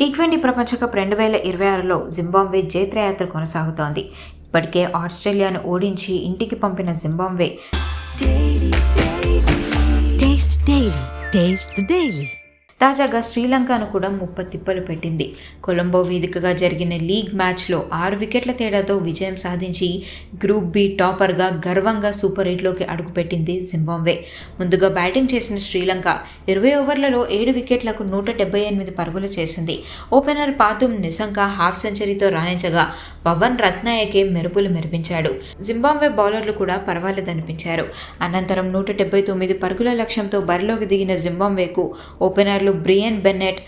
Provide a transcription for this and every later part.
T twenty ప్రపంచ cup రెండు వేల ఇరవై ఆరులో జింబాబ్వే జైత్రయాత్ర కొనసాగుతోంది. ఇప్పటికే ఆస్ట్రేలియాను ఓడించి ఇంటికి పంపిన జింబాబ్వే. తాజాగా శ్రీలంకను కూడా ముప్ప తిప్పలు పెట్టింది. కొలంబో వేదికగా జరిగిన లీగ్ మ్యాచ్లో ఆరు వికెట్ల తేడాతో విజయం సాధించి గ్రూప్ బి టాపర్గా గర్వంగా సూపర్ ఎయిట్లోకి అడుగుపెట్టింది జింబాంబే ముందుగా బ్యాటింగ్ చేసిన శ్రీలంక ఇరవై ఓవర్లలో ఏడు వికెట్లకు నూట డెబ్బై ఎనిమిది పరుగులు చేసింది. ఓపెనర్ పాతుం నిశంక హాఫ్ సెంచరీతో రాణించగా పవన్ రత్నాయకే మెరుపులు మెరిపించాడు. జింబాంబే బౌలర్లు కూడా పర్వాలేదనిపించారు. అనంతరం నూట డెబ్బై తొమ్మిది పరుగుల లక్ష్యంతో బరిలోకి దిగిన జింబాబ్వేకు ఓపెనర్లు బ్రియన్ బెన్నెట్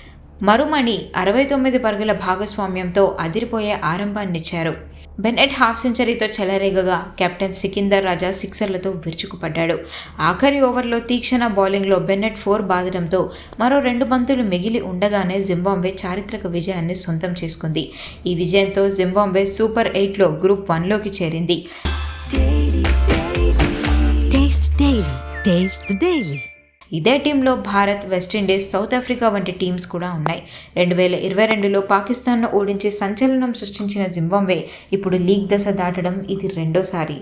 మరుమణి అరవై తొమ్మిది పరుగుల భాగస్వామ్యంతో అదిరిపోయే ఆరంభాన్నిచ్చారు బెన్నెట్ హాఫ్ సెంచరీతో చెలరేగగా కెప్టెన్ సికిందర్ రాజా సిక్సర్లతో విరుచుకుపడ్డాడు. ఆఖరి ఓవర్లో తీక్షణ బౌలింగ్లో బెన్నెట్ ఫోర్ బాదడంతో మరో రెండు బంతులు మిగిలి ఉండగానే జింబాబ్వే చారిత్రక విజయాన్ని సొంతం చేసుకుంది. ఈ విజయంతో జింబాబ్వే సూపర్ ఎయిట్లో గ్రూప్ వన్లోకి చేరింది. Taste the Daily. ఇదే టీంలో Bharat West Indies South Africa వంటి టీమ్స్ కూడా ఉన్నాయి రెండు వేల ఇరవై రెండులో పాకిస్తాన్ను ఓడించి సంచలనం సృష్టించిన జింబాబ్వే ఇప్పుడు లీగ్ దశ దాటడం ఇది రెండోసారి